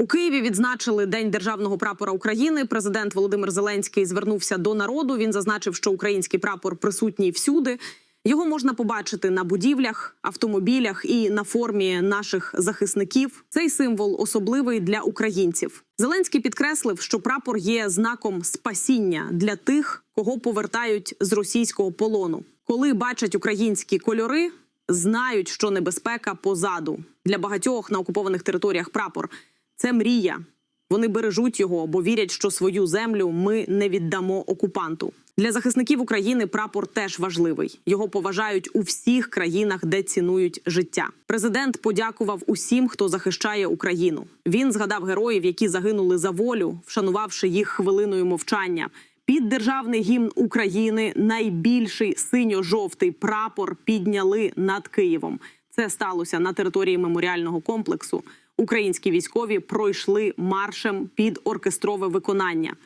У Києві відзначили День державного прапора України. Президент Володимир Зеленський звернувся до народу. Він зазначив, що український прапор присутній всюди. Його можна побачити на будівлях, автомобілях і на формі наших захисників. Цей символ особливий для українців. Зеленський підкреслив, що прапор є знаком спасіння для тих, кого повертають з російського полону. Коли бачать українські кольори, знають, що небезпека позаду для багатьох на окупованих територіях прапор це мрія. Вони бережуть його, бо вірять, що свою землю ми не віддамо окупанту. Для захисників України прапор теж важливий. Його поважають у всіх країнах, де цінують життя. Президент подякував усім, хто захищає Україну. Він згадав героїв, які загинули за волю, вшанувавши їх хвилиною мовчання. Під державний гімн України найбільший синьо-жовтий прапор підняли над Києвом. Це сталося на території меморіального комплексу. Українські військові пройшли маршем під оркестрове виконання.